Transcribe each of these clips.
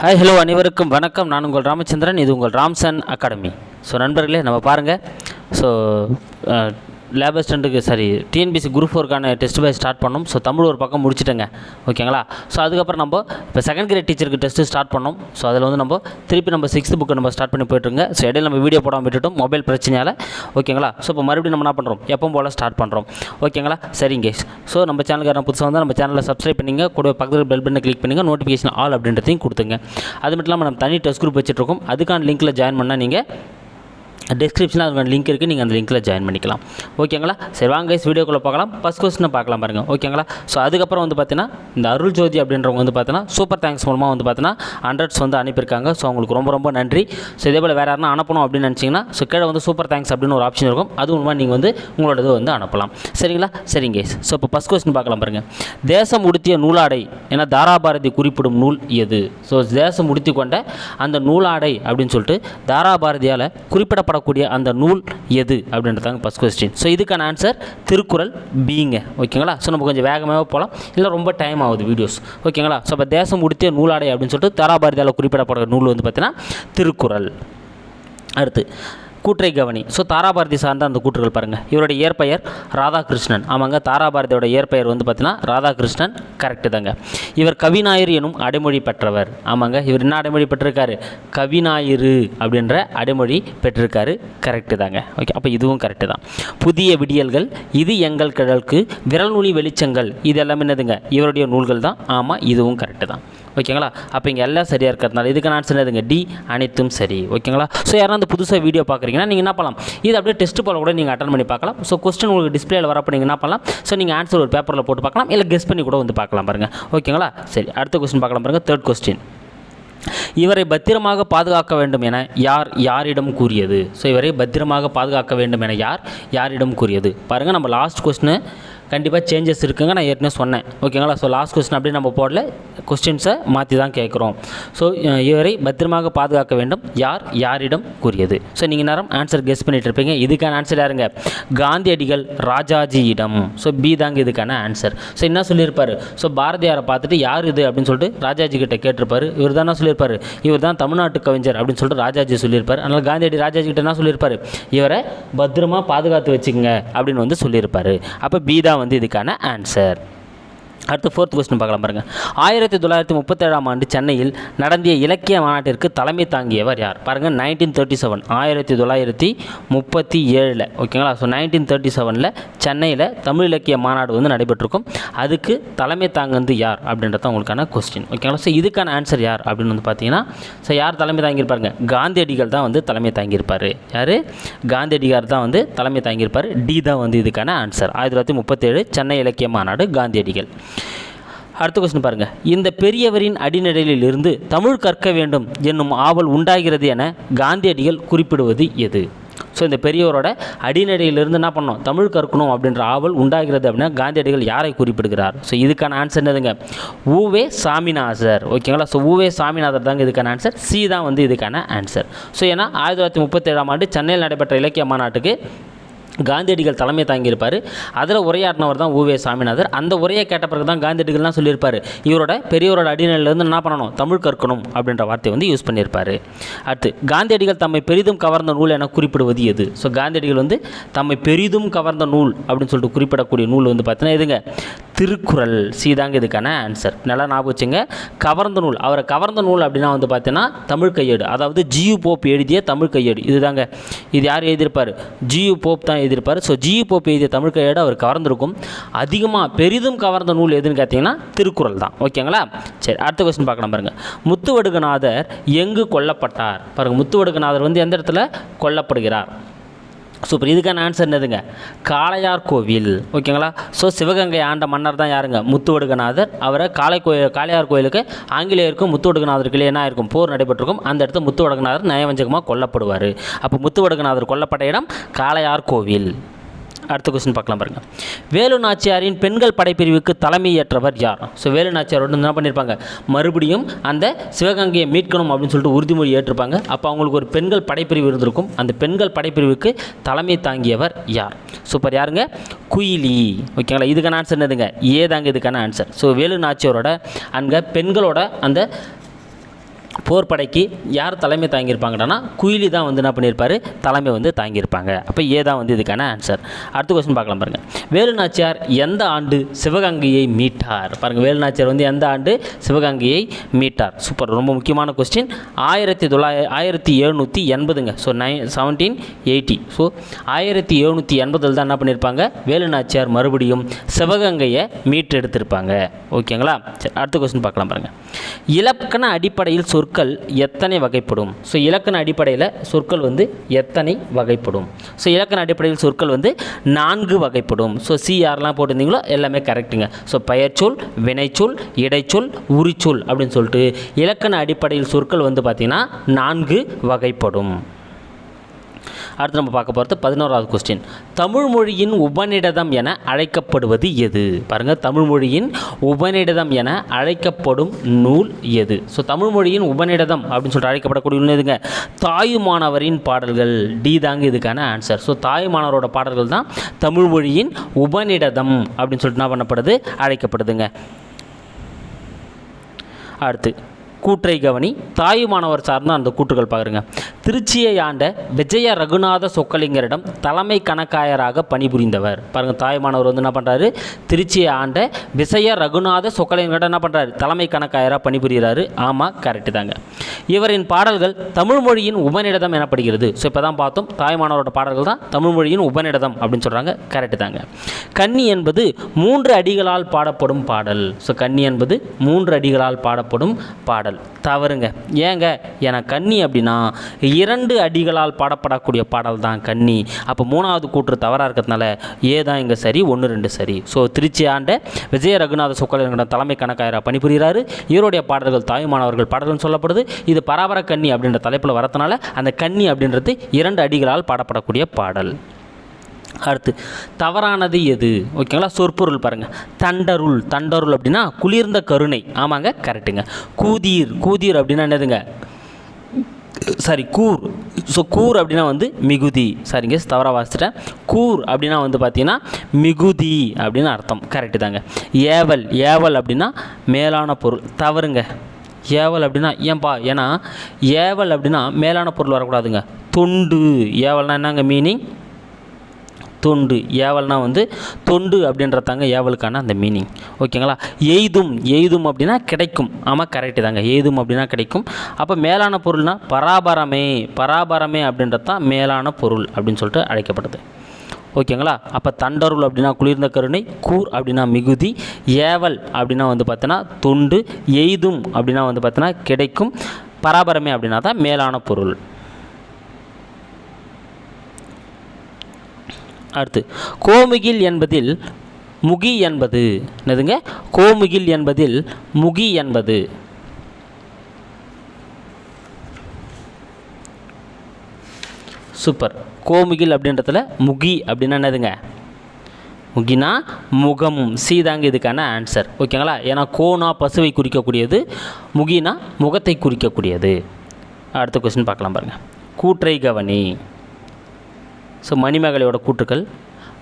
Hi hello அனைவருக்கும் வணக்கம். நான் உங்கள் ராமச்சந்திரன் இது உங்கள் ராம்சன் அகாடமி. ஸோ நண்பர்களே நம்ம பாருங்கள் ஸோ லேப் அசிஸ்டண்ட்டுக்கு சாரி டிஎன்பிசி குரூப் ஃபோருக்கான டெஸ்ட் பேஸ் ஸ்டார்ட் பண்ணோம் ஸோ தமிழ் ஒரு பக்கம் முடிச்சிட்டேங்க. ஓகேங்களா? ஸோ அதுக்கப்புறம் நம்ம இப்போ செகண்ட் கிரேட் டீச்சருக்கு டெஸ்ட்டு ஸ்டார்ட் பண்ணோம். ஸோ அதில் வந்து நம்ம திருப்பி நம்ம சிக்ஸ்த் புக்கு நம்ம ஸ்டார்ட் பண்ணி போயிட்டுருங்க. ஸோ இடையில நம்ம வீடியோ போடாமல் விட்டுட்டோம். மொபைல் பிரச்சனையால். ஓகேங்களா? ஸோ இப்போ மறுபடியும் நம்ம என்ன பண்ணுறோம் எப்போ போல் ஸ்டார்ட் பண்ணுறோம் ஓகேங்களா? சரிங்க ஸோ நம்ம சேனலுக்கு புதுசாக வந்தால் நம்ம சேனலை சப்ஸ்கிரைப் பண்ணிங்க. கூட பக்கத்தில் பெல் பண்ணி கிளிக் பண்ணுங்கள் நோட்டிஃபிகேஷன் ஆல் அப்படின்றதையும் கொடுத்துங்க. அது மட்டும் இல்லாமல் நம்ம தனி டெஸ்ட் குரூப் வச்சுட்ருக்கோம் அதுக்கான லிங்க்கில் ஜாயின் பண்ணால் நீங்கள் டிஸ்கிரிப்ஷனில் அதுக்கான லிங்க் இருக்குது நீங்கள் அந்த லிங்க்கில் ஜாயின் பண்ணிக்கலாம். ஓகேங்களா சரி வாங்க கைஸ் வீடியோக்குள்ளே பார்க்கலாம். ஃபஸ்ட் கொஸ்டினை பார்க்கலாம் பாருங்கள் ஓகேங்களா ஸோ அதுக்கப்புறம் வந்து பார்த்தீங்கன்னா இந்த அருள் ஜோதி அப்படின்றவங்க வந்து பார்த்தீங்கன்னா சூப்பர் தேங்க்ஸ் மூலமாக வந்து பார்த்தீங்கன்னா ஹண்ட்ரட்ஸ் வந்து அனுப்பியிருக்காங்க. ஸோ அவங்களுக்கு ரொம்ப ரொம்ப நன்றி. ஸோ இதே போல் வேறு யாருன்னா அனுப்பணும் அப்படின்னு நினச்சிங்கன்னா ஸோ கீழே வந்து சூப்பர் தேங்க்ஸ் அப்படின்னு ஒரு ஆப்ஷன் இருக்கும். அது மூலமாக நீங்கள் வந்து உங்களோட இது வந்து அனுப்பலாம். சரிங்களா? சரிங்க கைஸ் ஸோ இப்போ ஃபஸ்ட் கொஸ்டின் பார்க்கலாம் பாருங்கள் தேசம் உடுத்திய நூலாடை ஏன்னா தாராபாரதி குறிப்பிடும் நூல் எது? ஸோ தேசம் உடுத்தி கொண்ட அந்த நூலாடை அப்படின்னு சொல்லிட்டு தாராபாரதியால் சொல்லப்படக்கூடிய அந்த நூல் எது அப்படின்றதாங்க ஃபஸ்ட் கொஸ்டின் ஸோ இதுக்கான ஆன்சர் திருக்குறள் பீங்க. ஓகேங்களா ஸோ நம்ம கொஞ்சம் வேகமாக போகலாம் இல்லை ரொம்ப டைம் ஆகுது வீடியோஸ் ஓகேங்களா ஸோ இப்போ தேசம் உடுத்திய நூலாடை அப்படின்னு சொல்லிட்டு தாராபாரதியால் குறிப்பிடப்படுற நூல் வந்து பார்த்தீங்கன்னா திருக்குறள். அடுத்து கூற்றை கவனி. ஸோ தாராபாரதி சார்ந்த அந்த கூற்றுகள் பாருங்கள் இவருடைய இயற்பெயர் ராதாகிருஷ்ணன். ஆமாங்க தாராபாரதியோட இயற்பெயர் வந்து பார்த்தீங்கன்னா ராதாகிருஷ்ணன் கரெக்டு தாங்க. இவர் கவிநாயர் எனும் அடைமொழி பெற்றவர். ஆமாங்க இவர் என்ன அடைமொழி பெற்றிருக்காரு? கவிநாயிறு அப்படின்ற அடைமொழி பெற்றிருக்காரு. கரெக்டு தாங்க. ஓகே அப்போ இதுவும் கரெக்டு தான். புதிய விடியல்கள் இது எங்கள் கிழக்கு விரல் நுனி வெளிச்சங்கள் இது எல்லாமே என்னதுங்க? இவருடைய நூல்கள் தான். ஆமாம் இதுவும் கரெக்டு தான். ஓகேங்களா? அப்போ இங்கே எல்லாம் சரியாக இருக்கிறதுனால இதுக்கு நான் சொன்னதுங்க டி அனைத்தும் சரி. ஓகேங்களா? ஸோ யாராவது புதுசாக வீடியோ பார்க்குறீங்கன்னா நீங்கள் என்ன பண்ணலாம்? இது அப்படியே டெஸ்ட் போல கூட நீங்கள் அட்டன் பண்ணி பார்க்கலாம். ஸோ கொஸ்டின் உங்களுக்கு டிஸ்பிளேல வரப்போ நீங்கள் என்ன பண்ணலாம்? ஸோ நீங்கள் ஆன்சர் ஒரு பேப்பரில் போட்டு பார்க்கலாம். இல்லை கெஸ் பண்ணி கூட வந்து பார்க்கலாம் பாருங்கள் ஓகேங்களா? சரி அடுத்த கொஸ்டின் பார்க்கலாம் பாருங்கள் தேர்ட் கொஸ்டின் இவரை பத்திரமாக பாதுகாக்க வேண்டும் என யார் யாரிடம் கூறியது? ஸோ இவரை பத்திரமாக பாதுகாக்க வேண்டும் என யார் யாரிடம் கூறியது? பாருங்கள் நம்ம லாஸ்ட் கொஸ்டின் கண்டிப்பாக சேஞ்சஸ் இருக்குங்க. நான் ஏற்கனவே சொன்னேன். ஓகேங்களா ஸோ லாஸ்ட் கொஸ்டின் அப்படியே நம்ம போடல. கொஸ்டின்ஸை மாற்றி தான் கேட்குறோம். ஸோ இவரை பத்திரமாக பாதுகாக்க வேண்டும். யார்? யாரிடம் கூறியது? ஸோ நீங்கள் நேரம் ஆன்சர் கெஸ் பண்ணிட்டு இருப்பீங்க. இதுக்கான ஆன்சர் யாருங்க? காந்தியடிகள் ராஜாஜியிடம். ஸோ பி தாங்க இதுக்கான ஆன்சர் ஸோ என்ன சொல்லியிருப்பார்? ஸோ பாரதியாரை பார்த்துட்டு யார் இது அப்படின்னு சொல்லிட்டு ராஜாஜி கிட்ட கேட்டிருப்பார். இவர் தானே சொல்லியிருப்பார். இவர் தான் தமிழ்நாட்டு கவிஞர் அப்படின்னு சொல்லிட்டு ராஜாஜி சொல்லியிருப்பார். அதனால் காந்தியடி ராஜாஜி கிட்ட என்ன சொல்லியிருப்பார்? இவரை பத்திரமா பாதுகாத்து வச்சுக்கங்க அப்படின்னு வந்து சொல்லியிருப்பார். அப்போ பி தான் வந்து இதுக்கான ஆன்சர் அடுத்து ஃபோர்த் கொஸ்டின் பார்க்கலாம் பாருங்கள் ஆயிரத்தி தொள்ளாயிரத்தி முப்பத்தேழாம் ஆண்டு சென்னையில் நடந்திய இலக்கிய மாநாட்டிற்கு தலைமை தாங்கியவர் யார்? பாருங்கள் நைன்டீன் தேர்ட்டி செவன் ஆயிரத்தி தொள்ளாயிரத்தி முப்பத்தி ஏழில் ஓகேங்களா ஸோ நைன்டீன் தேர்ட்டி செவனில் சென்னையில் தமிழ் இலக்கிய மாநாடு வந்து நடைபெற்றிருக்கும். அதுக்கு தலைமை தாங்கந்து யார் அப்படின்றது உங்களுக்கான கொஸ்டின் ஓகேங்களா ஸோ இதுக்கான ஆன்சர் யார் அப்படின்னு வந்து பார்த்தீங்கன்னா ஸோ யார் தலைமை தாங்கியிருப்பாருங்க காந்தியடிகள் தான் வந்து தலைமை தாங்கியிருப்பார். யார்? காந்தியடிகார் தான் வந்து தலைமை தாங்கியிருப்பார். டி தான் வந்து இதுக்கான ஆன்சர் ஆயிரத்தி தொள்ளாயிரத்தி முப்பத்தேழு சென்னை இலக்கிய மாநாடு காந்தியடிகள். அடுத்த கொஸ்டின் பாருங்கள் இந்த பெரியவரின் அடிநடையில் இருந்து தமிழ் கற்க வேண்டும் என்னும் ஆவல் உண்டாகிறது என காந்தியடிகள் குறிப்பிடுவது எது? ஸோ இந்த பெரியவரோட அடிநடையிலிருந்து என்ன பண்ணோம் தமிழ் கற்கணும் அப்படின்ற ஆவல் உண்டாகிறது அப்படின்னா காந்தியடிகள் யாரை குறிப்பிடுகிறார்? ஸோ இதுக்கான ஆன்சர் என்னதுங்க? ஊவே சாமிநாதர். ஓகேங்களா ஸோ ஊவே சாமிநாதர் தாங்க இதுக்கான ஆன்சர் சி தான் வந்து இதுக்கான ஆன்சர் ஸோ ஏன்னா ஆயிரத்தி தொள்ளாயிரத்தி முப்பத்தேழாம் ஆண்டு சென்னையில் நடைபெற்ற இலக்கிய மாநாட்டுக்கு காந்தியடிகள் தலைமை தாங்கியிருப்பார். அதில் உரையாடினவர் தான் ஊவே சாமிநாதர். அந்த உரையை கேட்ட பிறகு தான் காந்தியடிகள்லாம் சொல்லியிருப்பார். இவரோட பெரியவரோட அடிநிலையிலேருந்து என்ன பண்ணணும்? தமிழ் கற்கணும் அப்படின்ற வார்த்தையை வந்து யூஸ் பண்ணியிருப்பார். அடுத்து காந்தியடிகள் தம்மை பெரிதும் கவர்ந்த நூல் என குறிப்பிடுவது எது? ஸோ காந்தியடிகள் வந்து தம்மை பெரிதும் கவர்ந்த நூல் அப்படின்னு சொல்லிட்டு குறிப்பிடக்கூடிய நூல் வந்து பார்த்தீங்கன்னா எதுங்க? திருக்குறள். சீதாங்க இதுக்கான ஆன்சர் நல்லா ஞாபகம் வச்சுங்க. கவர்ந்த நூல். அவரை கவர்ந்த நூல் அப்படின்னா வந்து பார்த்தீங்கன்னா தமிழ் கையேடு. அதாவது ஜியு போப் எழுதிய தமிழ் கையேடு. இதுதாங்க. இது யார் எழுதியிருப்பார்? ஜியு போப் தான் எழுதியிருப்பார். ஸோ ஜி போப் எழுதிய தமிழ் கையோடு அவர் கவர்ந்திருக்கும். அதிகமாக பெரிதும் கவர்ந்த நூல் எதுன்னு கேட்டிங்கன்னா திருக்குறள் தான். ஓகேங்களா சரி அடுத்த கொஸ்டின் பார்க்கலாம் பாருங்கள் முத்துவடுகநாதர் எங்கு கொல்லப்பட்டார்? பாருங்கள் முத்துவடுகநாதர் வந்து எந்த இடத்துல கொல்லப்படுகிறார்? சூப்பர் இதுக்கான ஆன்சர் என்னதுங்க? காளையார் கோவில் ஓகேங்களா ஸோ சிவகங்கை ஆண்ட மன்னர் தான் யாருங்க? முத்துவடுகநாதர். அவரை காளை கோயில் காளையார் கோயிலுக்கு ஆங்கிலேயருக்கும் முத்துவடுகநாதருக்கு என்ன இருக்கும் போர் நடைபெற்றிருக்கும். அந்த இடத்துல முத்துவடுகநாதர் நயவஞ்சகமாக கொல்லப்படுவார். அப்போ முத்துவடுகநாதர் கொல்லப்பட்ட இடம் காளையார் கோவில். அடுத்த கொஸ்டின் பார்க்கலாம் பாருங்கள் வேலு நாச்சியாரின் பெண்கள் படைப்பிரிவுக்கு தலைமை ஏற்றவர் யார்? ஸோ வேலு நாச்சியார் வந்து என்ன பண்ணியிருப்பாங்க மறுபடியும் அந்த சிவகங்கையை மீட்கணும் அப்படின்னு சொல்லிட்டு உறுதிமொழி ஏற்றிருப்பாங்க. அப்போ அவங்களுக்கு ஒரு பெண்கள் படைப்பிரிவு இருந்திருக்கும். அந்த பெண்கள் படைப்பிரிவுக்கு தலைமை தாங்கியவர் யார்? சூப்பர் யாருங்க? குயிலி. ஓகேங்களா இதுக்கான ஆன்சர் என்னதுங்க? ஏதாங்க இதுக்கான ஆன்சர் ஸோ வேலு நாச்சியாரோட அங்கே பெண்களோட அந்த போர் படைக்கு யார் தலைமை தாங்கியிருப்பாங்கன்னா குயிலி தான் வந்து என்ன பண்ணியிருப்பார்? தலைமை வந்து தாங்கியிருப்பாங்க. அப்போ ஏ தான் வந்து இதுக்கான ஆன்சர் அடுத்த கொஸ்டின் பார்க்கலாம் பாருங்கள் வேலு நாச்சியார் எந்த ஆண்டு சிவகங்கையை மீட்டார்? பாருங்கள் வேலுநாச்சியார் வந்து எந்த ஆண்டு சிவகங்கையை மீட்டார்? சூப்பர் ரொம்ப முக்கியமான கொஸ்டின் ஆயிரத்தி தொள்ளாயிர ஆயிரத்தி எழுநூற்றி எண்பதுங்க. So nine seventeen eighty so ஆயிரத்தி எழுநூற்றி எண்பதில் தான் என்ன பண்ணியிருப்பாங்க? வேலுநாச்சியார் மறுபடியும் சிவகங்கையை மீட்டெடுத்திருப்பாங்க. ஓகேங்களா சரி அடுத்த கொஸ்டின் பார்க்கலாம் பாருங்கள் இலக்கண அடிப்படையில் சொற்கள் எத்தனை வகைப்படும்? ஸோ இலக்கண அடிப்படையில் சொற்கள் வந்து எத்தனை வகைப்படும்? ஸோ இலக்கண அடிப்படையில் சொற்கள் வந்து நான்கு வகைப்படும். ஸோ சி யாரெல்லாம் போட்டிருந்தீங்களோ எல்லாமே கரெக்டுங்க ஸோ பெயர்ச்சொல் வினைச்சொல் இடைச்சொல் உரிச்சொல் அப்படின்னு சொல்லிட்டு இலக்கண அடிப்படையில் சொற்கள் வந்து பார்த்திங்கன்னா நான்கு வகைப்படும். அடுத்து நம்ம பார்க்க போகிறது பதினோராவது கொஸ்டின் தமிழ் மொழியின் உபநிடதம் என அழைக்கப்படுவது எது? பாருங்கள் தமிழ் மொழியின் உபநிடதம் என அழைக்கப்படும் நூல் எது? ஸோ தமிழ் மொழியின் உபநிடதம் அப்படின்னு சொல்லிட்டு அழைக்கப்படக்கூடிய நூல் எதுங்க? தாயுமானவரின் பாடல்கள். டி தாங்க இதுக்கான ஆன்சர் ஸோ தாயுமானவரோட பாடல்கள் தான் தமிழ் மொழியின் உபநிடதம் அப்படின்னு சொல்லிட்டு என்ன பண்ணப்படுது? அழைக்கப்படுதுங்க. அடுத்து கூற்றை கவனி தாயுமானவர் சார்ந்த அந்த கூற்றுகள் பாருங்க. திருச்சியை ஆண்ட விஜய ரகுநாத சொக்கலிங்கரிடம் தலைமை கணக்காயராக பணிபுரிந்தவர். பாருங்க தாயுமானவர் வந்து என்ன பண்ணுறாரு திருச்சியை ஆண்ட விஜய ரகுநாத சொக்கலிங்கரிடம் என்ன பண்ணுறாரு தலைமை கணக்காயராக பணிபுரிகிறாரு. ஆமாம் கரெக்டு தாங்க. இவரின் பாடல்கள் தமிழ் மொழியின் உபநிடதம் எனப்படுகிறது. ஸோ இப்போ தான் பார்த்தோம் தாய்மானவரோட பாடல்கள் தான் தமிழ் மொழியின் உபநிடதம் அப்படின்னு சொல்கிறாங்க கரெக்டு தாங்க. கன்னி என்பது மூன்று அடிகளால் பாடப்படும் பாடல். ஸோ கன்னி என்பது மூன்று அடிகளால் பாடப்படும் பாடல். தவறுங்க. ஏங்க ஏன்னா கன்னி அப்படின்னா இரண்டு அடிகளால் பாடப்படக்கூடிய பாடல் தான் கன்னி. அப்போ மூணாவது கூற்று தவறாக இருக்கிறதுனால ஏதான் இங்கே சரி ஒன்று ரெண்டு சரி. ஸோ திருச்சி ஆண்ட விஜய ரகுநாத சொக்கலிங்கம் தலைமை கணக்காயராக பணிபுரிகிறாரு. இவருடைய பாடல்கள் தாய்மானவர்கள் பாடல்னு சொல்லப்படுது. இது பராபர கன்னி அப்படின்ற தலைப்பில் வரதுனால அந்த கன்னி அப்படின்றது இரண்டு அடிகளால் பாடப்படக்கூடிய பாடல். அடுத்து தவறானது எது? ஓகேங்களா? சொற்பொருள் பாருங்கள் தண்டருள். தண்டருள் அப்படின்னா குளிர்ந்த கருணை. ஆமாங்க கரெக்டுங்க கூதீர். கூதீர் அப்படின்னா என்னதுங்க? சாரி கூர். ஸோ கூர் அப்படின்னா வந்து மிகுதி. சரிங்க தவறாக வாசிச்சிட்டேன். கூர் அப்படின்னா வந்து பார்த்தீங்கன்னா மிகுதி அப்படின்னு அர்த்தம். கரெக்டு தாங்க. ஏவல். ஏவல் அப்படின்னா மேலான பொருள். தவறுங்க. ஏவல் அப்படின்னா ஏன்பா? ஏன்னா ஏவல் அப்படின்னா மேலான பொருள் வரக்கூடாதுங்க. தொண்டு. ஏவல்னா என்னங்க? மீனிங் தொண்டு ஏவல்னா வந்து தொண்டு அப்படின்றதாங்க ஏவலுக்கான அந்த மீனிங் ஓகேங்களா? எய்தும் எய்தும் அப்படின்னா கிடைக்கும். ஆமாம் கரெக்டு தாங்க. எய்தும் அப்படின்னா கிடைக்கும். அப்போ மேலான பொருள்னால் பராபரமே பராபரமே அப்படின்றது தான் மேலான பொருள் அப்படின்னு சொல்லிட்டு அழைக்கப்படுது. ஓகேங்களா? அப்போ தண்டருள் அப்படின்னா குளிர்ந்த கருணை கூர் அப்படின்னா மிகுதி ஏவல் அப்படின்னா வந்து பார்த்தோன்னா தொண்டு எய்தும் அப்படின்னா வந்து பார்த்தோன்னா கிடைக்கும். பராபரமே அப்படின்னா தான் மேலான பொருள். அடுத்து கோமுகில் என்பதில் முகி என்பது. என்னதுங்க? கோமுகில் என்பதில் முகி என்பது. சூப்பர். கோமுகில் அப்படின்றதுல முகி அப்படின்னா என்னதுங்க? முகினா முகம். சீதாங்க இதுக்கான ஆன்சர் ஓகேங்களா? ஏன்னா கோனா பசுவை குறிக்கக்கூடியது முகினா முகத்தை குறிக்கக்கூடியது. அடுத்த கொஸ்டின் பார்க்கலாம் பாருங்கள் கூற்றை கவனி. ஸோ மணிமேகலையோட கூற்றுக்கள்.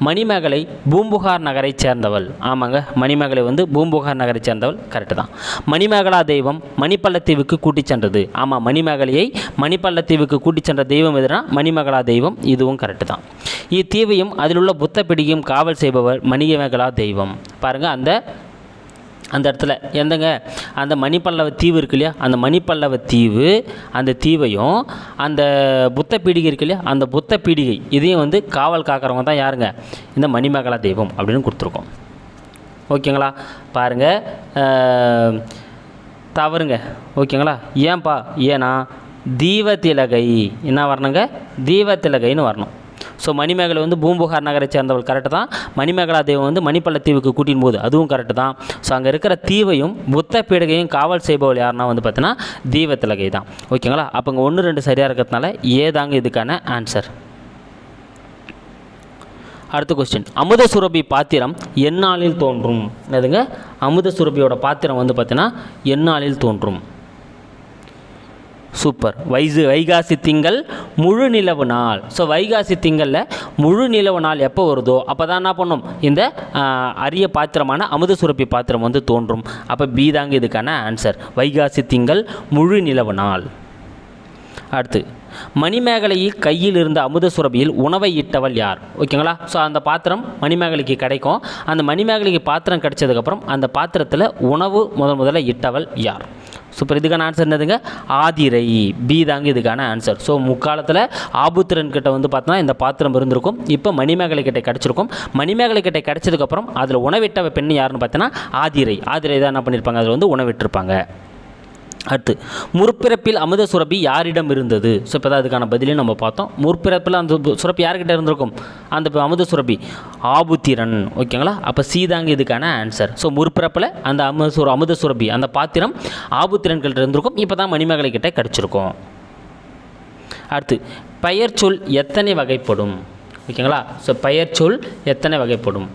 மணிமேகலை பூம்புகார் நகரைச் சேர்ந்தவள். ஆமாங்க மணிமேகலை வந்து பூம்புகார் நகரைச் சேர்ந்தவள். கரெக்டு தான். மணிமேகலா தெய்வம் மணிப்பள்ளத்தீவுக்கு கூட்டிச் சென்றது. ஆமாம் மணிமேகலையை மணிப்பள்ளத்தீவுக்கு கூட்டிச் சென்ற தெய்வம் எதுனா? மணிமேகலா தெய்வம். இதுவும் கரெக்டு தான். இத்தீவையும் அதில் உள்ள புத்த பிடியும் காவல் செய்பவர் மணிமேகலா தெய்வம். பாருங்கள் அந்த அந்த இடத்துல. எந்தங்க? அந்த மணிப்பல்லவ தீவு இருக்கு இல்லையா? அந்த மணிப்பல்லவ தீவு அந்த தீவையும் அந்த புத்த பீடிகை இருக்கு இல்லையா? அந்த புத்த பீடிகை. இதையும் வந்து காவல் காக்கிறவங்க தான் யாருங்க? இந்த மணிமேகலா தெய்வம் அப்படின்னு கொடுத்துருக்கோம். ஓகேங்களா? பாருங்கள் தவறுங்க. ஓகேங்களா? ஏன்பா? ஏன்னா தீபத்திலகை என்ன வரணுங்க? தீபத்திலகைன்னு வரணும். ஸோ மணிமேகலை வந்து பூம்புகார் நகரை சேர்ந்தவள் கரெக்டு தான். மணிமேகலா தெய்வம் வந்து மணிப்பள்ள தீவுக்கு கூட்டின் போது அதுவும் கரெக்டு தான். ஸோ அங்கே இருக்கிற தீவையும் புத்த பீடகையும் காவல் செய்பவள் யாருன்னா வந்து பார்த்தீங்கன்னா தீவத்திலகை தான். ஓகேங்களா அப்போ இங்கே ஒன்று ரெண்டு சரியாக இருக்கிறதுனால ஏதாங்க இதுக்கான ஆன்சர் அடுத்த கொஸ்டின் அமுத சுரபி பாத்திரம் எந்நாளில் தோன்றும். என்னதுங்க? அமுத சுரபியோட பாத்திரம் வந்து பார்த்தீங்கன்னா எந்நாளில் தோன்றும். சூப்பர். வைசு வைகாசி திங்கள் முழு நிலவு நாள். ஸோ வைகாசி திங்களில் முழு நிலவு நாள் எப்போ வருதோ அப்போ தான் என்ன பண்ணும்? இந்த அரிய பாத்திரமான அமுத சுரப்பி பாத்திரம் வந்து தோன்றும். அப்போ பி தாங்க இதுக்கான ஆன்சர் வைகாசி திங்கள் முழு நிலவு நாள். அடுத்து மணிமேகலையில் கையில் இருந்த அமுத சுரபியில் உணவை இட்டவள் யார்? ஓகேங்களா? ஸோ அந்த பாத்திரம் மணிமேகலைக்கு கிடைக்கும். அந்த மணிமேகலைக்கு பாத்திரம் கிடைச்சதுக்கப்புறம் அந்த பாத்திரத்தில் உணவு முதல் முதல்ல இட்டவள் யார்? சூப்பர் இதுக்கான ஆன்சர் என்னதுங்க? ஆதிரை. பி தாங்க இதுக்கான ஆன்சர் ஸோ முக்காலத்தில் ஆபுத்திரன் கிட்ட வந்து பார்த்தோன்னா இந்த பாத்திரம் இருந்திருக்கும். இப்போ மணிமேகலை கிட்ட கிடச்சிருக்கும். மணிமேகலை கிட்ட கிடச்சதுக்கப்புறம் அதில் உணவிட்ட பெண் யாருன்னு பார்த்தீங்கன்னா ஆதிரை. ஆதிரை தான் என்ன பண்ணியிருப்பாங்க அதில் வந்து உணவிட்டிருப்பாங்க. அடுத்து முற்பிறப்பில் அமுத சுரப்பி யாரிடம் இருந்தது? ஸோ இப்போ தான் அதுக்கான பதிலையும் நம்ம பார்த்தோம். முற்பிறப்பில் அந்த சுரப்பி யார்கிட்ட இருந்திருக்கும்? அந்த ப- அமுத ஆபுத்திரன். ஓகேங்களா அப்போ சீதாங்க இதுக்கான ஆன்சர் ஸோ முற்பிறப்பில் அந்த அமுத சுர அமுத சுரப்பி அந்த பாத்திரம் ஆபுத்திரன்கிட்ட இருந்திருக்கும். இப்போ தான் மணிமேகலை கிட்ட கிடச்சிருக்கும். அடுத்து பெயர் சொல் எத்தனை வகைப்படும்? ஓகேங்களா ஸோ பெயர் சொல் எத்தனை வகைப்படும்?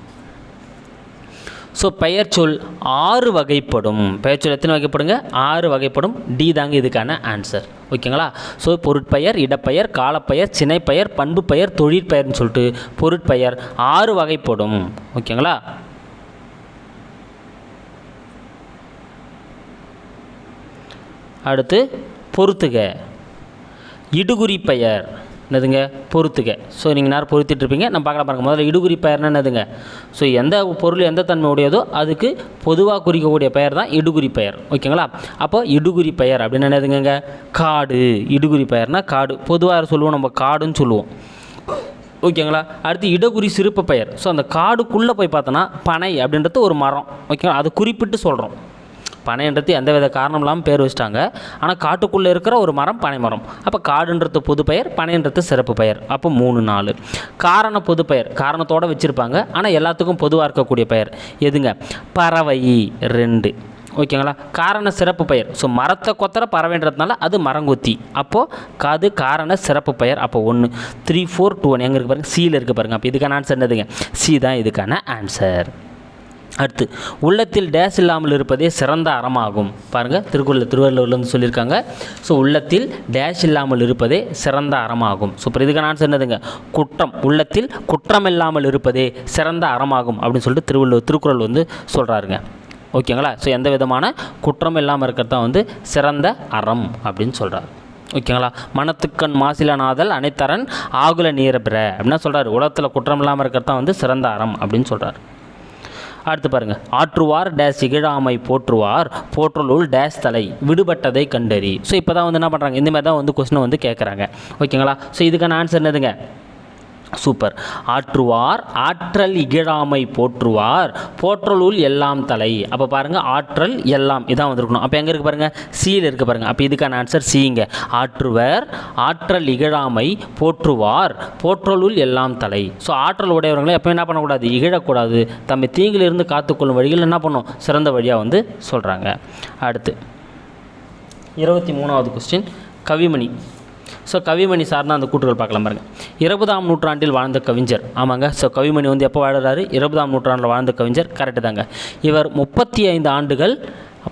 ஸோ பெயர் சொல் ஆறு வகைப்படும். பெயர்ச்சொல் எத்தனை வகைப்படுங்க? ஆறு வகைப்படும். டி தாங்க இதுக்கான ஆன்சர் ஓகேங்களா? ஸோ பொருட்பெயர் இடப்பெயர் காலப்பெயர் சினைப்பெயர் பண்பு பெயர் தொழிற்பெயர்னு சொல்லிட்டு பொருட்பெயர் ஆறு வகைப்படும். ஓகேங்களா? அடுத்து பொறுத்துக. இடுகுறி பெயர் என்னதுங்க? பொறுத்துக்க ஸோ நீங்கள் நேரம் பொருத்திட்டுருப்பீங்க நம்ம பார்க்கலாம் பாருங்கள் முதல்ல இடுகுறி பெயர்னா என்னதுங்க? ஸோ எந்த பொருள் எந்த தன்மை உடையதோ அதுக்கு பொதுவாக குறிக்கக்கூடிய பெயர் தான் இடுகுறி பெயர். ஓகேங்களா? அப்போ இடுகுறி பெயர் அப்படின்னு என்னதுங்க காடு. இடுகுறி பெயர்னா காடு. பொதுவாக சொல்லுவோம்? நம்ம காடுன்னு சொல்லுவோம். ஓகேங்களா? அடுத்து இடகுறி சிறுப்பு பெயர். ஸோ அந்த காடுக்குள்ளே போய் பார்த்தோன்னா பனை அப்படின்றது ஒரு மரம். ஓகேங்களா? அது குறிப்பிட்டு சொல்கிறோம் பனைன்றது எந்த வித காரணம் இல்லாமல் பேர் வச்சிட்டாங்க. ஆனால் காட்டுக்குள்ளே இருக்கிற ஒரு மரம் பனை மரம். அப்போ காடுன்றது புது பெயர் பனைன்றது சிறப்பு பெயர். அப்போ மூணு நாலு. காரண பொது பெயர் காரணத்தோடு வச்சுருப்பாங்க. ஆனால் எல்லாத்துக்கும் பொதுவாக இருக்கக்கூடிய பெயர். எதுங்க? பறவை ரெண்டு. ஓகேங்களா? காரண சிறப்பு பெயர். ஸோ மரத்தை கொத்தர பறவைன்றதுனால அது மரங்கொத்தி. அப்போது காது காரண சிறப்பு பெயர். அப்போ ஒன்று த்ரீ ஃபோர் டூ ஒன் எங்கே இருக்குது பாருங்கள் சியில் இருக்குது பாருங்கள் அப்போ இதுக்கான ஆன்சர் என்னதுங்க? சி தான் இதுக்கான ஆன்சர் அடுத்து உள்ளத்தில் டேஸ் இல்லாமல் இருப்பதே சிறந்த அறமாகும். பாருங்கள் திருக்குறள் திருவள்ளுவர்லேருந்து சொல்லியிருக்காங்க. ஸோ உள்ளத்தில் டேஷ் இல்லாமல் இருப்பதே சிறந்த அறமாகும். ஸோ இப்போ இதுக்கு நான் சொன்னதுங்க குற்றம். உள்ளத்தில் குற்றம் இல்லாமல் இருப்பதே சிறந்த அறமாகும் அப்படின்னு சொல்லிட்டு திருவள்ளுவர் திருக்குறள் வந்து சொல்கிறாருங்க ஓகேங்களா? ஸோ எந்த விதமான குற்றம் இல்லாமல் இருக்கிறது தான் வந்து சிறந்த அறம் அப்படின்னு சொல்கிறார் ஓகேங்களா? மனத்துக்கண் மாசிலனாதல் அனைத்தரன் ஆகுல நீரபிற அப்படின்னா சொல்கிறார் உலகத்தில் குற்றம் இல்லாமல் இருக்கிறது தான் வந்து சிறந்த அறம் அப்படின்னு சொல்கிறார் அடுத்து பாருங்கள் ஆற்றுவார் டேஸ் இகழாமை போற்றுவார் போற்றலுள் டேஸ் தலை விடுபட்டதை கண்டறி. ஸோ இப்போ தான் வந்து என்ன பண்ணுறாங்க இந்த மாதிரி தான் வந்து கொஸ்டினை வந்து கேட்குறாங்க ஓகேங்களா ஸோ இதுக்கான ஆன்சர் என்னதுங்க? சூப்பர். ஆற்றுவார் ஆற்றல் இகழாமை போற்றுவார் போற்றலுள் எல்லாம் தலை. அப்போ பாருங்கள் ஆற்றல் எல்லாம் இதான் வந்திருக்கணும். அப்போ எங்கே இருக்கு பாருங்கள் சியில் இருக்கு பாருங்கள் அப்போ இதுக்கான ஆன்சர் சிங்க ஆற்றுவர் ஆற்றல் இகழாமை போற்றுவார் போற்றலுள் எல்லாம் தலை. ஸோ ஆற்றல் உடையவர்களை எப்போ என்ன பண்ணக்கூடாது? இகழக்கூடாது. தம்மை தீங்கிலிருந்து காத்துக்கொள்ளும் வழிகள் என்ன பண்ணும்? சிறந்த வழியாக வந்து சொல்கிறாங்க அடுத்து இருபத்தி மூணாவது கொஸ்டின் கவிமணி. ஸோ கவிமணி சார்ந்த அந்த கூற்றுகள் பார்க்கலாம் பாருங்க. இருபதாம் நூற்றாண்டில் வாழ்ந்த கவிஞர். ஆமாங்க. ஸோ கவிமணி வந்து எப்போ வாழுறாரு? இருபதாம் நூற்றாண்டில் வாழ்ந்த கவிஞர். கரெக்டு தாங்க. இவர் முப்பத்தி ஐந்து ஆண்டுகள்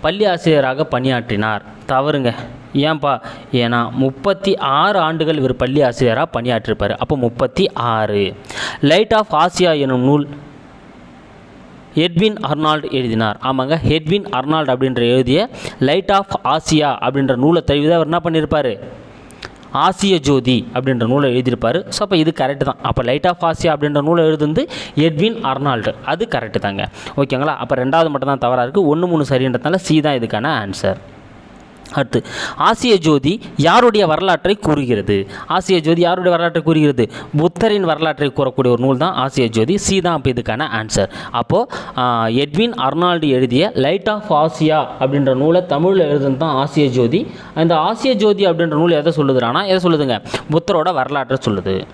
பள்ளி ஆசிரியராக பணியாற்றினார். தவறுங்க. ஏன்பா? ஏன்னா முப்பத்தி ஆறு ஆண்டுகள் இவர் பள்ளி ஆசிரியராக பணியாற்றிருப்பார். அப்போ முப்பத்தி ஆறு லைட் ஆஃப் ஆசியா எனும் நூல் ஹெட்வின் அர்னால்டு எழுதினார். ஆமாங்க. ஹெட்வின் அர்னால்டு அப்படின்ற எழுதிய லைட் ஆஃப் ஆசியா அப்படின்ற நூலை தெரிவித்து அவர் என்ன பண்ணியிருப்பார்? ஆசிய ஜோதி அப்படின்ற நூலை எழுதியிருப்பார். ஸோ அப்போ இது கரெக்டு தான். அப்போ லைட் ஆஃப் ஆசியா அப்படின்ற நூலை எழுதுந்து எட்வின் அர்னால்டு அது கரெக்டு தாங்க. ஓகேங்களா அப்போ ரெண்டாவது மட்டும் தான் தவறாக இருக்குது ஒன்று மூணு சரின்றதுனால சி தான் இதுக்கான ஆன்சர் அடுத்து ஆசிய ஜோதி யாருடைய வரலாற்றை கூறுகிறது? ஆசிய ஜோதி யாருடைய வரலாற்றை கூறுகிறது? புத்தரின் வரலாற்றை கூறக்கூடிய ஒரு நூல் தான் ஆசிய ஜோதி. சி அப்போ இதுக்கான ஆன்சர் அப்போது எட்வின் அர்னால்டு எழுதிய லைட் ஆஃப் ஆசியா அப்படின்ற நூலை தமிழில் எழுதுனது தான் ஆசிய ஜோதி. அந்த ஆசிய ஜோதி அப்படின்ற நூல் எதை சொல்லுதுறானா எதை சொல்லுதுங்க? புத்தரோட வரலாற்றை சொல்லுது.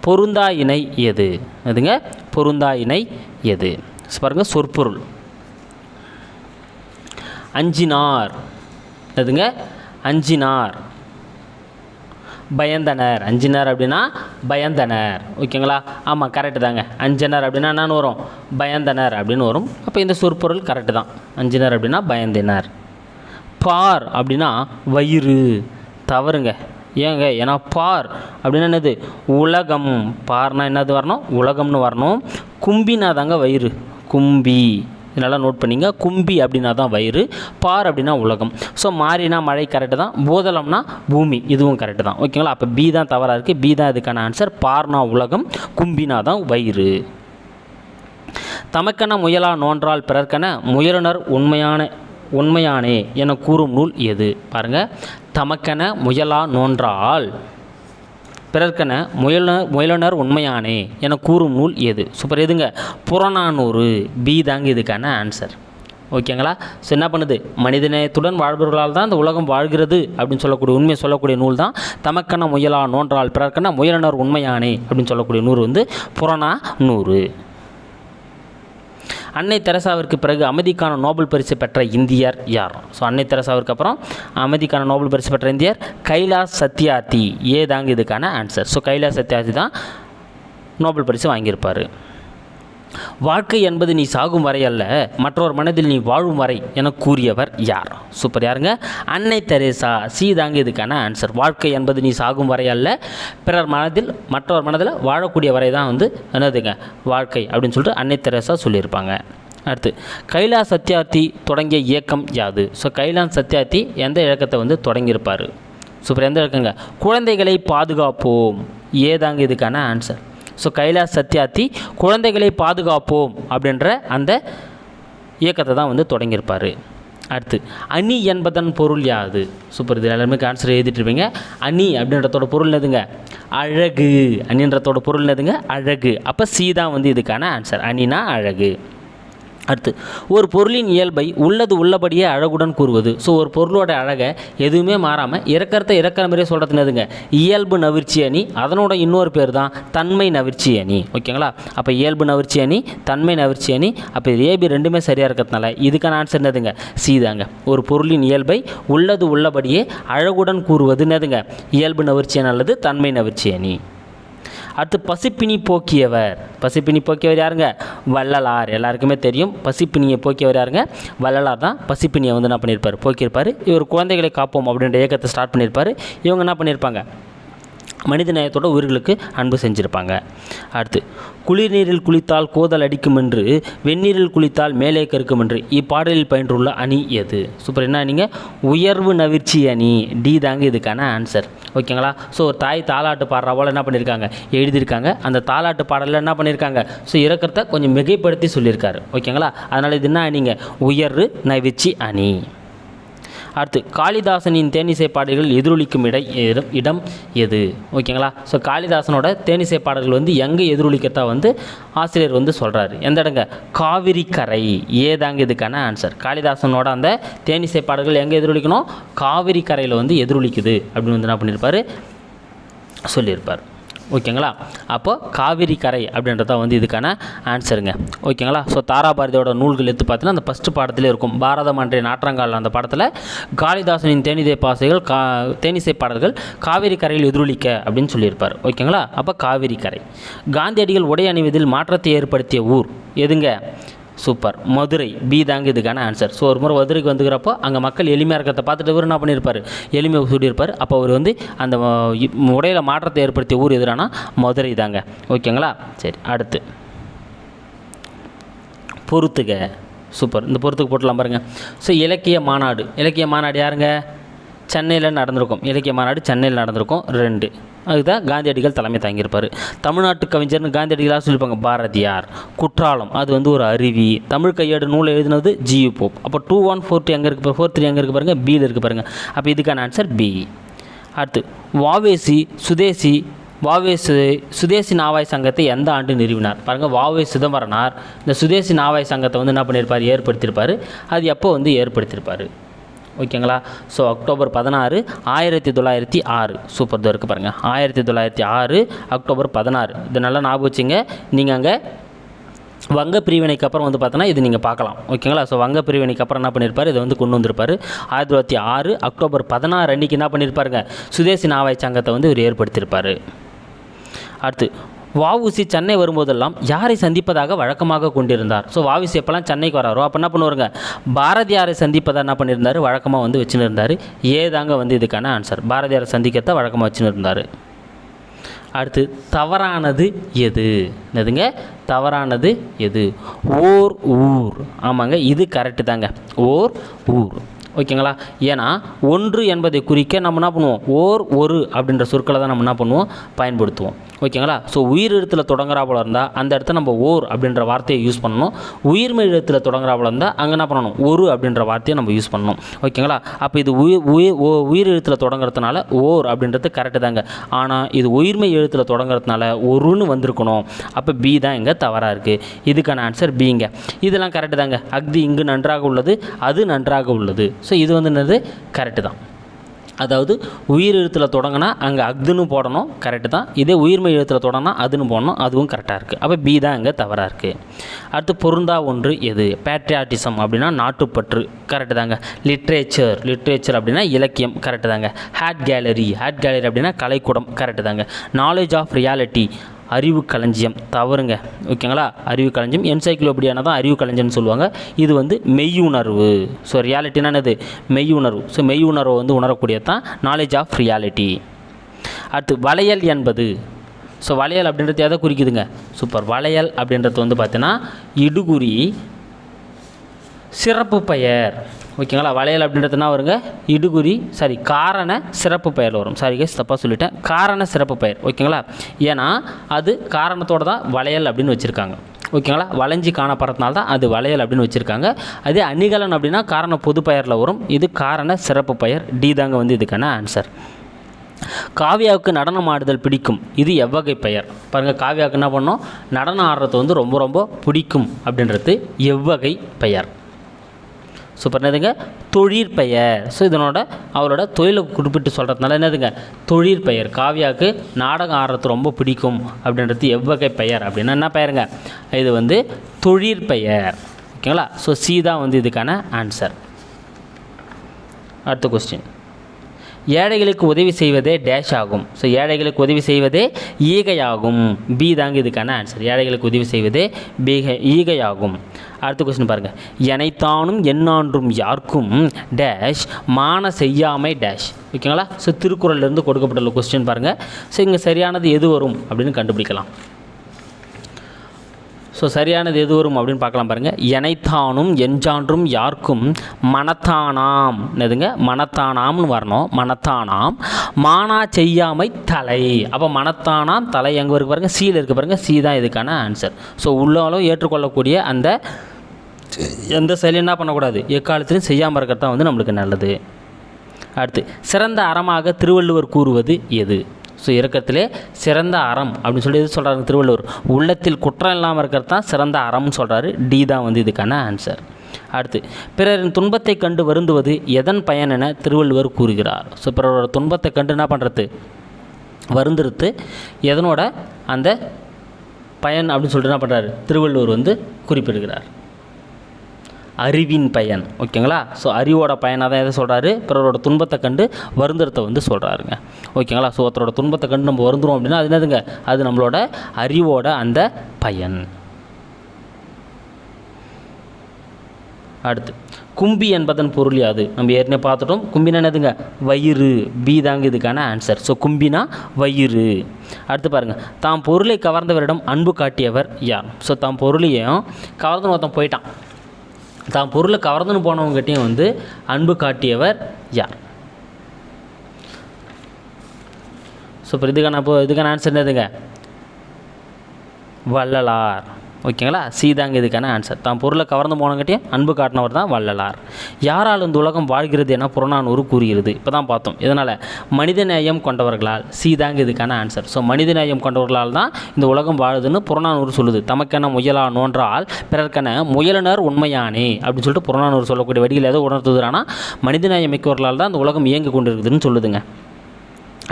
பொருந்தா இணை எது? எதுங்க? பொருந்தா இணை எது? பாருங்கள் சொற்பொருள். அஞ்சினார். எதுங்க அஞ்சினார். பயந்தனர். அஞ்சினார் அப்படின்னா பயந்தனர். ஓகேங்களா? ஆமாம் கரெக்டு தாங்க. அஞ்சனர் அப்படின்னா என்னன்னு வரும்? பயந்தனர் அப்படின்னு வரும். அப்போ இந்த சொற்பொருள் கரெக்டு தான். அஞ்சினர் அப்படின்னா பயந்தினர். பார் அப்படின்னா வயிறு. தவறுங்க. ஏங்க? ஏன்னா பார் அப்படின்னா என்னது? உலகம். பார்னா என்னது வரணும்? உலகம்னு வரணும். கும்பினா தாங்க வயிறு. கும்பி. இதெல்லாம் நோட் பண்ணிங்க. கும்பி அப்படின்னா தான் வயிறு பார் அப்படின்னா உலகம். ஸோ மாறினா மழை கரெக்டு தான். போதளம்னா பூமி இதுவும் கரெக்டு தான். ஓகேங்களா அப்போ பி தான் தவறாக இருக்குது பி தான் இதுக்கான ஆன்சர் பார்னா உலகம் கும்பினா தான் வயிறு. தமக்கென முயலா நோன்றால் பிறர்க்கென முயலுனர் உண்மையான உண்மையானே என கூறும் நூல் எது? பாருங்க. தமக்கென முயலா நோன்றால் பிறர்க்கென முயலுனர் முயலனர் உண்மையானே என கூறும் நூல் எது? சூப்பர் எதுங்க? புறநானூறு. பி தாங்க இதுக்கான ஆன்சர் ஓகேங்களா? ஸோ என்ன பண்ணுது? மனிதநேயத்துடன் வாழ்பவர்களால் தான் இந்த உலகம் வாழ்கிறது அப்படின்னு சொல்லக்கூடிய உண்மையை சொல்லக்கூடிய நூல் தான். தமக்கென முயலா நோன்றால் பிறர்க்கென முயலனர் உண்மையானே அப்படின்னு சொல்லக்கூடிய நூறு வந்து புறநா நூறு அன்னை தெரசாவிற்கு பிறகு அமைதிக்கான நோபல் பரிசு பெற்ற இந்தியர் யார்? ஸோ அன்னை தெரசாவிற்கு அப்புறம் அமைதிக்கான நோபல் பரிசு பெற்ற இந்தியர் கைலாஸ் சத்யார்த்தி. ஏதாங்க இதுக்கான ஆன்சர் ஸோ கைலாஸ் சத்யார்த்தி தான் நோபல் பரிசு வாங்கியிருப்பார். வாழ்க்கை என்பது நீ சாகும் வரை அல்ல மற்றொரு மனதில் நீ வாழும் வரை என கூறியவர் யார்? சூப்பர் யாருங்க? அன்னை தெரேசா. சி தாங்க இதுக்கான ஆன்சர் வாழ்க்கை என்பது நீ சாகும் வரை அல்ல பிறர் மனதில் மற்றொரு மனதில் வாழக்கூடிய வரை தான் வந்து என்னதுங்க? வாழ்க்கை அப்படின்னு சொல்லிட்டு அன்னை தெரேசா சொல்லியிருப்பாங்க. அடுத்து கைலாஷ் சத்யார்த்தி தொடங்கிய இயக்கம் யாது? ஸோ கைலாஷ் சத்யார்த்தி எந்த இயக்கத்தை வந்து தொடங்கியிருப்பார்? சூப்பர் எந்த இயக்கங்க? குழந்தைகளை பாதுகாப்போம். ஏதாங்க இதுக்கான ஆன்சர் ஸோ கைலாஸ் சத்யார்த்தி குழந்தைகளை பாதுகாப்போம் அப்படின்ற அந்த இயக்கத்தை தான் வந்து தொடங்கியிருப்பார். அடுத்து அணி என்பதன் பொருள் யாது? சூப்பர் இது எல்லாருமே ஆன்சர் எழுதிட்டுருப்பீங்க அணி அப்படின்றதோட பொருள் எதுங்க அழகு. அணின்றதோட பொருள் எதுங்க அழகு. அப்போ சி தான் வந்து இதுக்கான ஆன்சர் அணினா அழகு. அடுத்து ஒரு பொருளின் இயல்பை உள்ளது உள்ளபடியே அழகுடன் கூறுவது. ஸோ ஒரு பொருளோட அழகை எதுவுமே மாறாமல் இறக்கிறத இறக்கிற மாதிரியே சொல்கிறது என்னதுங்க? இயல்பு நவிர்ச்சி அணி அதனோட இன்னொரு பேர் தான் தன்மை நவிர்ச்சி அணி. ஓகேங்களா அப்போ இயல்பு நவிர்ச்சி அணி தன்மை நவிர்ச்சி அணி அப்போ இது ஏபி ரெண்டுமே சரியாக இருக்கிறதுனால இதுக்கான ஆன்சர் என்னதுங்க? சீதாங்க ஒரு பொருளின் இயல்பை உள்ளது உள்ளபடியே அழகுடன் கூறுவது என்னதுங்க? இயல்பு நவிர்ச்சி அல்லது தன்மை நவிர்ச்சி அணி. அடுத்து பசிப்பினி போக்கியவர். பசிப்பினி போக்கியவர் யாருங்க? வள்ளலார். எல்லாருக்குமே தெரியும். பசிப்பினியை போக்கியவர் யாருங்க? வள்ளலார் தான் பசிப்பினியை வந்து என்ன பண்ணியிருப்பார் போக்கியிருப்பார். இவர் குழந்தைகளை காப்போம் அப்படின்ற இயக்கத்தை ஸ்டார்ட் பண்ணியிருப்பார் இவங்க என்ன பண்ணியிருப்பாங்க மனித நேயத்தோட உயிர்களுக்கு அன்பு செஞ்சுருப்பாங்க. அடுத்து குளிர்நீரில் குளித்தால் கோதல் அடிக்கும் என்று வெந்நீரில் குளித்தால் மேலே கருக்கும் என்று இப்பாடலில் பயின்றுள்ள அணி எது? சூப்பர் என்ன நீங்கள் உயர்வு நவிர்ச்சி அணி. டி தாங்க இதுக்கான ஆன்சர் ஓகேங்களா? ஸோ ஒரு தாய் தாலாட்டு பாடுற போல் என்ன பண்ணியிருக்காங்க எழுதியிருக்காங்க. அந்த தாலாட்டு பாடலில் என்ன பண்ணியிருக்காங்க ஸோ இறக்கிறத கொஞ்சம் மிகைப்படுத்தி சொல்லியிருக்காரு. ஓகேங்களா? அதனால் இது என்ன அணிங்க? உயர்வு நவிர்ச்சி அணி. அடுத்து காளிதாசனின் தேனிசை பாடல்கள் எதிரொலிக்கும் இடை இடம் இடம் எது? ஓகேங்களா? ஸோ காளிதாசனோட தேனிசை பாடல்கள் வந்து எங்கே எதிரொலிக்கிறதா வந்து ஆசிரியர் வந்து சொல்கிறாரு எந்த இடங்க? காவிரி கரை. ஏதாங்க இதுக்கான ஆன்சர் காளிதாசனோட அந்த தேனிசை பாடல்கள் எங்கே எதிரொலிக்கணும்? காவிரி கரையில் வந்து எதிரொலிக்குது. அப்படின்னு வந்து என்ன பண்ணியிருப்பார் சொல்லியிருப்பார். ஓகேங்களா? அப்போ காவிரி கரை அப்படின்றது தான் வந்து இதுக்கான ஆன்சருங்க. ஓகேங்களா? ஸோ தாராபாரதியோட நூல்கள் எடுத்து பார்த்தீங்கன்னா அந்த ஃபஸ்ட்டு பாடத்திலே இருக்கும். பாரதம் அன்றைய நாற்றங்கால் அந்த படத்தில் காளிதாசனின் தேனிசை பாசைகள் கா தேனிசை பாடல்கள் காவிரி கரையில் எதிரொலிக்க அப்படின்னு சொல்லியிருப்பார். ஓகேங்களா? அப்போ காவிரி கரை. காந்தியடிகள் உடை அணிவதில் மாற்றத்தை ஏற்படுத்திய ஊர் எதுங்க? சூப்பர். மதுரை பி தாங்க இதுக்கான ஆன்சர் ஸோ ஒரு முறை மதுரைக்கு வந்துக்கிறப்போ அங்கே மக்கள் எளிமையாக இருக்கிறத பார்த்துட்டு இவர் என்ன பண்ணியிருப்பார் எளிமை சூடியிருப்பார் அப்போ அவர் வந்து அந்த அஹ், உடையில மாற்றத்தை ஏற்படுத்திய ஊர் எதிரானா? மதுரை தாங்க. ஓகேங்களா? சரி அடுத்து. பொறுத்துக. சூப்பர். இந்த பொறுத்துக்கு போட்டலாம் பாருங்கள் ஸோ இலக்கிய மாநாடு. இலக்கிய மாநாடு யாருங்க? சென்னையில் நடந்திருக்கும். இலக்கிய மாநாடு சென்னையில் நடந்திருக்கும். ரெண்டு. அதுதான் காந்தியடிகள் தலைமை தாங்கியிருப்பார். தமிழ்நாட்டு கவிஞர்னு காந்தியடிகளாக சொல்லியிருப்பாங்க பாரதியார். குற்றாலம் அது வந்து ஒரு அருவி. தமிழ் கையேடு நூல் எழுதினது G U. Pope two one four two எங்கே இருக்குது ஃபோர் த்ரீ எங்கே இருக்குது பாருங்கள் பியில் இருக்குது பாருங்கள் அப்போ இதுக்கான ஆன்சர் பி. அடுத்து வாவேசி சுதேசி வாவேசு சுதேசி நாவாய் சங்கத்தை எந்த ஆண்டு நிறுவினார்? பாருங்கள் வாவே சிதம்பரனார் இந்த சுதேசி நாவாய் சங்கத்தை வந்து என்ன பண்ணியிருப்பார்? ஏற்படுத்தியிருப்பார். அது எப்போ வந்து ஏற்படுத்தியிருப்பார்? ஓகேங்களா? ஸோ அக்டோபர் பதினாறு ஆயிரத்தி தொள்ளாயிரத்தி ஆறு. சூப்பர் இதோ இருக்குது பாருங்கள் ஆயிரத்தி தொள்ளாயிரத்தி ஆறு அக்டோபர் பதினாறு. இது நல்லா ஞாபகம் வச்சுங்க. நீங்கள் அங்கே வங்க பிரிவினைக்கு அப்புறம் வந்து பார்த்தோன்னா இது நீங்கள் பார்க்கலாம் ஓகேங்களா? ஸோ வங்க பிரிவினைக்கு அப்புறம் என்ன பண்ணியிருப்பார் இதை வந்து கொண்டு வந்திருப்பார். ஆயிரத்தி தொள்ளாயிரத்தி ஆறு அக்டோபர் பதினாறு அன்றைக்கி என்ன பண்ணியிருப்பாருங்க சுதேசி நாவாய் சங்கத்தை வந்து இவர் ஏற்படுத்தியிருப்பார் அடுத்து வாவுசி சென்னை வரும்போதெல்லாம் யாரை சந்திப்பதாக வழக்கமாக கொண்டிருந்தார்? ஸோ வாவுசி எப்போல்லாம் சென்னைக்கு வராரோ அப்போ என்ன பண்ணுவாருங்க? பாரதியாரை சந்திப்பதாக என்ன பண்ணியிருந்தார்? வழக்கமாக வந்து வச்சுன்னு இருந்தார் ஏதாங்க வந்து இதுக்கான ஆன்சர் பாரதியாரை சந்திக்கிறத வழக்கமாக வச்சுன்னு இருந்தார் அடுத்து தவறானது எது? என்னதுங்க? தவறானது எது? ஓர் ஊர். ஆமாங்க இது கரெக்டு தாங்க. ஓர் ஊர். ஓகேங்களா? ஏன்னா ஒன்று என்பதை குறிக்க நம்ம என்ன பண்ணுவோம்? ஓர் ஒரு அப்படின்ற சொற்களை தான் நம்ம என்ன பண்ணுவோம்? பயன்படுத்துவோம். ஓகேங்களா? ஸோ உயிர் எழுத்தில் தொடங்குறாப்புல இருந்தால் அந்த இடத்த நம்ம ஓர் அப்படின்ற வார்த்தையை யூஸ் பண்ணணும். உயிர்மெய் எழுத்தில் தொடங்குறாப்புல இருந்தால் அங்கே என்ன பண்ணணும்? ஒரு அப்படின்ற வார்த்தையை நம்ம யூஸ் பண்ணணும். ஓகேங்களா? அப்போ இது உயிர் உயிர் ஓ- உயிர் எழுத்தில் தொடங்குறதுனால ஓர் அப்படின்றது கரெக்டு தாங்க. ஆனால் இது உயிர்மெய் எழுத்தில் தொடங்குறதுனால ஒருன்னு வந்திருக்கணும். அப்போ பி தான் இங்கே தவறாக இருக்குது இதுக்கான ஆன்சர் பிங்க இதெல்லாம் கரெக்டு தாங்க. அக்தி இங்கு நன்றாக உள்ளது அது நன்றாக உள்ளது. ஸோ இது வந்து என்னது? கரெக்டு தான். அதாவது உயிர் எழுத்தில் தொடங்கினா அங்கே அக்துன்னு போடணும். கரெக்டு தான். இதே உயிர்மை எழுத்தில் தொடங்கினா அதுன்னு போடணும். அதுவும் கரெக்டாக இருக்குது அப்போ பி தான் அங்கே தவறாக இருக்குது அடுத்து பொருந்தா ஒன்று எது? பேட்ரியாட்டிசம் அப்படின்னா நாட்டுப்பற்று. கரெக்டு தாங்க. லிட்ரேச்சர் லிட்ரேச்சர் அப்படின்னா இலக்கியம். கரெக்டு தாங்க. ஹேட் கேலரி ஹேட் கேலரி அப்படின்னா கலைக்கூடம். கரெக்டு தாங்க. நாலேஜ் ஆஃப் ரியாலிட்டி அறிவு களஞ்சியம். தவறுங்க. ஓகேங்களா? அறிவு களஞ்சியம். என்சைக்ளோபீடியானா தான் அறிவு களஞ்சியம்னு சொல்லுவாங்க. இது வந்து மெய்யுணர்வு. ஸோ ரியாலிட்டினா என்னது? மெய்யுணர்வு. ஸோ மெய்யுணர்வை வந்து உணரக்கூடியது தான் நாலேஜ் ஆஃப் ரியாலிட்டி அடுத்து வளையல் என்பது. ஸோ வளையல் அப்படின்றது எதை குறிக்குதுங்க? சூப்பர் வளையல் அப்படின்றது வந்து பார்த்தீங்கன்னா இடுகுறி சிறப்பு பெயர். ஓகேங்களா? வளையல் அப்படின்றதுனா வருங்க இடுகுறி சாரி காரண சிறப்பு பெயர் வரும். சாரி கேஸ் தப்பாக சொல்லிட்டேன். காரண சிறப்பு பெயர் ஓகேங்களா? ஏன்னா அது காரணத்தோட தான் வளையல் அப்படின்னு வச்சுருக்காங்க. ஓகேங்களா? வளைஞ்சி காணப்படுறதுனால தான் அது வளையல் அப்படின்னு வச்சுருக்காங்க. அதே அணிகலன் அப்படின்னா காரண பொது பெயரில் வரும். இது காரண சிறப்பு பெயர். டி தாங்க வந்து இதுக்கான ஆன்சர் காவியாவுக்கு நடனம் ஆடுதல் பிடிக்கும். இது எவ்வகை பெயர். பாருங்கள் காவியாவுக்கு என்ன பண்ணோம் நடனம் ஆடுறது வந்து ரொம்ப ரொம்ப பிடிக்கும் அப்படின்றது எவ்வகை பெயர். சூப்பர் என்னதுங்க? தொழிற்பெயர் ஸோ இதனோட அவரோட தொழிலை குறிப்பிட்டு சொல்கிறதுனால என்னதுங்க? தொழிற்பெயர் காவியாவுக்கு நாடகம் ஆடுறது ரொம்ப பிடிக்கும் அப்படின்றது எவ்வகை பெயர் அப்படின்னா என்ன பெயருங்க? இது வந்து தொழிற்பெயர் ஓகேங்களா? ஸோ சி தான் வந்து இதுக்கான ஆன்சர் அடுத்த கொஸ்டின் ஏழைகளுக்கு உதவி செய்வதே டேஷ் ஆகும். ஸோ ஏழைகளுக்கு உதவி செய்வதே ஈகையாகும். பி தாங்க இதுக்கான ஆன்சர் ஏழைகளுக்கு உதவி செய்வதே பீக ஈகையாகும். அடுத்த கொஸ்டின் பாருங்கள் எனைத்தானும் எண்ணான்றும் யாருக்கும் டேஷ் மான செய்யாமை டேஷ் ஓகேங்களா? ஸோ திருக்குறள்லேருந்து கொடுக்கப்பட்டுள்ள கொஸ்டின் பாருங்கள் ஸோ இங்கே சரியானது எது வரும் அப்படின்னு கண்டுபிடிக்கலாம். ஸோ சரியானது எது வரும் அப்படின்னு பார்க்கலாம் பாருங்கள் எனைத்தானும் எஞ்சான்றும் யாருக்கும் மனத்தானாம். என்னதுங்க? மனத்தானாம்னு வரணும். மனத்தானாம். மானா செய்யாமை தலை. அப்போ மனத்தானாம் தலை எங்கே இருக்கு பாருங்கள் சீல் இருக்க பாருங்கள் சி தான் இதுக்கான ஆன்சர் ஸோ உள்ளாலும் ஏற்றுக்கொள்ளக்கூடிய அந்த எந்த செயலும் என்ன பண்ணக்கூடாது? எக்காலத்திலையும் செய்யாமல் இருக்கிறது தான் வந்து நம்மளுக்கு நல்லது. அடுத்து சிறந்த அறமாக திருவள்ளுவர் கூறுவது எது? ஸோ இறக்கத்திலே சிறந்த அறம் அப்படின்னு சொல்லி எது சொல்கிறாங்க திருவள்ளுவர்? உள்ளத்தில் குற்றம் இல்லாமல் இருக்கிறது தான் சிறந்த அறம்னு சொல்கிறாரு டி தான் வந்து இதுக்கான ஆன்சர் அடுத்து பிறரின் துன்பத்தை கண்டு வருந்துவது எதன் பயன் என திருவள்ளுவர் கூறுகிறார். ஸோ பிறரோட துன்பத்தை கண்டு என்ன பண்ணுறது வருந்துருத்து எதனோட அந்த பயன் அப்படின்னு சொல்லிட்டு என்ன பண்ணுறாரு திருவள்ளுவர் வந்து குறிப்பிடுகிறார். அறிவின் பயன். ஓகேங்களா? ஸோ அறிவோட பயனாக தான் எதை சொல்கிறாரு பிறரோட துன்பத்தை கண்டு வருந்துறத வந்து சொல்கிறாருங்க ஓகேங்களா? ஸோ ஒருத்தரோட துன்பத்தை கண்டு நம்ம வருந்துறோம் அப்படின்னா அது என்னதுங்க? அது நம்மளோட அறிவோட அந்த பயன். அடுத்து கும்பி என்பதன் பொருள் யாது? நம்ம ஏற்கனவே பார்த்துட்டோம். கும்பினா என்னதுங்க? வயிறு. பி தாங்க இதுக்கான ஆன்சர் ஸோ கும்பினா வயிறு. அடுத்து பாருங்கள் தாம் பொருளை கவர்ந்தவரிடம் அன்பு காட்டியவர் யார்? ஸோ தாம் பொருளையும் கவர்ந்து ஒருத்தன் போயிட்டான். தான் பொருளை கவர்ந்துன்னு போனவங்ககிட்டையும் வந்து அன்பு காட்டியவர் யார்? ஸோ இப்போ இதுக்கான இப்போ இதுக்கான ஆன்சர் என்னதுங்க? வள்ளலார். ஓகேங்களா? சீதாங்க இதுக்கான ஆன்சர் தான் பொருளை கவர்ந்து போனங்கிட்டே அன்பு காட்டினவர் தான் வள்ளலார். யாரால் இந்த உலகம் வாழ்கிறது என புறநானூறு கூறுகிறது. இப்போ தான் பார்த்தோம். இதனால் மனிதநேயம் கொண்டவர்களால் சீதாங்க இதுக்கான ஆன்சர் ஸோ மனிதநேயம் கொண்டவர்களால் தான் இந்த உலகம் வாழுதுன்னு புறநானூறு சொல்லுது. தமக்கென முயலா நோன்றால் பிறர்க்கென முயலினர் உண்மையானே அப்படின்னு சொல்லிட்டு புறநானூறு சொல்லக்கூடிய வடிகள் எதை மனித மனிதநேயம் மிக்கவர்களால் தான் இந்த உலகம் இயங்கி கொண்டிருக்குதுன்னு சொல்லுதுங்க.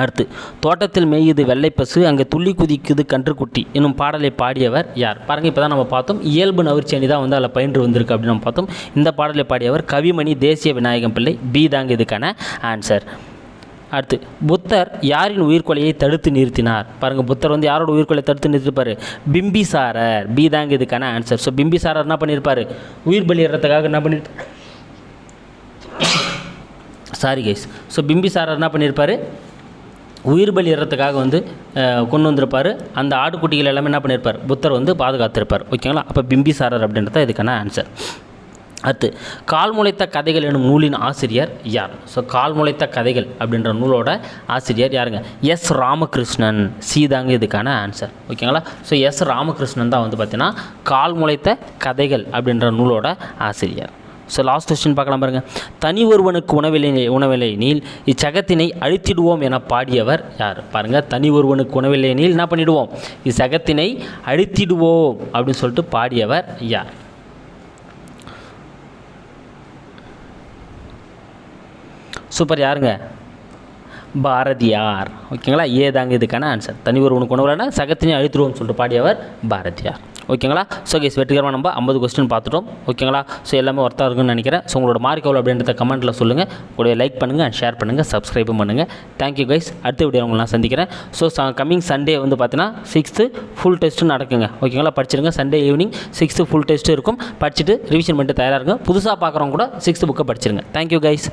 அடுத்து தோட்டத்தில் மேயுது வெள்ளைப்பசு அங்கே துள்ளி குதிக்குது கன்றுக்குட்டி என்னும் பாடலை பாடியவர் யார்? பாருங்கள் இப்போ தான் நம்ம பார்த்தோம். இயல்பு நவிர்ச்சேனி தான் வந்து அதில் பயின்று வந்திருக்கு அப்படின்னு நம்ம பார்த்தோம். இந்த பாடலை பாடியவர் கவிமணி தேசிய விநாயகம் பிள்ளை. பி தாங்க இதுக்கான ஆன்சர் அடுத்து புத்தர் யாரின் உயிர்கொலையை தடுத்து நிறுத்தினார்? பாருங்கள் புத்தர் வந்து யாரோட உயிர்கொலையை தடுத்து நிறுத்திருப்பார்? பிம்பிசாரர். பி தாங்க இதுக்கான ஆன்சர் ஸோ பிம்பிசாரர் என்ன பண்ணியிருப்பார் உயிர் பலியிடுறதுக்காக என்ன பண்ணியிருப்பார் சாரி கைஸ் ஸோ பிம்பிசாரர் என்ன பண்ணியிருப்பார் உயிர் பலிடுறதுக்காக வந்து கொண்டு வந்திருப்பார். அந்த ஆட்டுக்குட்டிகள் எல்லாமே என்ன பண்ணியிருப்பார் புத்தர் வந்து பாதுகாத்திருப்பார். ஓகேங்களா? அப்போ பிம்பிசாரர் அப்படின்றது இதுக்கான ஆன்சர் அடுத்து கால் முளைத்த கதைகள் எனும் நூலின் ஆசிரியர் யார்? ஸோ கால் முளைத்த கதைகள் அப்படின்ற நூலோட ஆசிரியர் யாருங்க? எஸ் ராமகிருஷ்ணன். சீதாங்க இதுக்கான ஆன்சர் ஓகேங்களா? ஸோ எஸ் ராமகிருஷ்ணன் தான் வந்து பார்த்தீங்கன்னா கால் முளைத்த கதைகள் அப்படின்ற நூலோட ஆசிரியர். ஸோ லாஸ்ட் கொஸ்டின் பார்க்கலாம் பாருங்க. தனி ஒருவனுக்கு உணவில்லை உணவில்லை நீல் இச்சகத்தினை அழித்திடுவோம் என பாடியவர் யார்? பாருங்க தனி ஒருவனுக்கு உணவில்லை நீல் என்ன பண்ணிடுவோம்? இச்சகத்தினை அழித்திடுவோம் அப்படின்னு சொல்லிட்டு பாடியவர் யார்? சூப்பர் யாருங்க? பாரதியார். ஓகேங்களா ஏதாங்க இதுக்கான ஆன்சர் தனி ஒருவனுக்கு உணவுலனா சகத்தினை அழித்துருவோம்னு சொல்லிட்டு பாடியவர் பாரதியார். ஓகேங்களா? ஸோ கேஸ் வெற்றிகரமாக நம்ம ஐம்பது கொஸ்டின் பார்த்துட்டோம். ஓகேங்களா? ஸோ எல்லாமே ஒர்த்தாக இருக்குன்னு நினைக்கிறேன். ஸோ உங்களோட மார்க் எவ்வளோ அப்படின்றத கமெண்ட்டில் சொல்லுங்கள் உங்களுடைய லைக் பண்ணுங்கள் அண்ட் ஷேர் பண்ணுங்கள் சப்ஸ்கிரைபும் பண்ணுங்கள் தேங்க்யூ கைஸ் அடுத்த வீடியோ உங்களை நான் சந்திக்கிறேன். ஸோ கம்மிங் சண்டே வந்து பார்த்தீங்கன்னா சிக்ஸ்த்து ஃபுல் டெஸ்ட்டு நடக்குங்க. ஓகேங்களா? படிச்சிருங்க. Sunday evening sixth full test இருக்கும். படிச்சுட்டு ரிவிஷன் பண்ணிட்டு தயாராக இருங்க. புதுசாக பார்க்குறவங்க கூட சிக்ஸ்த்து புக்கை படிச்சிருங்க. Thank you guys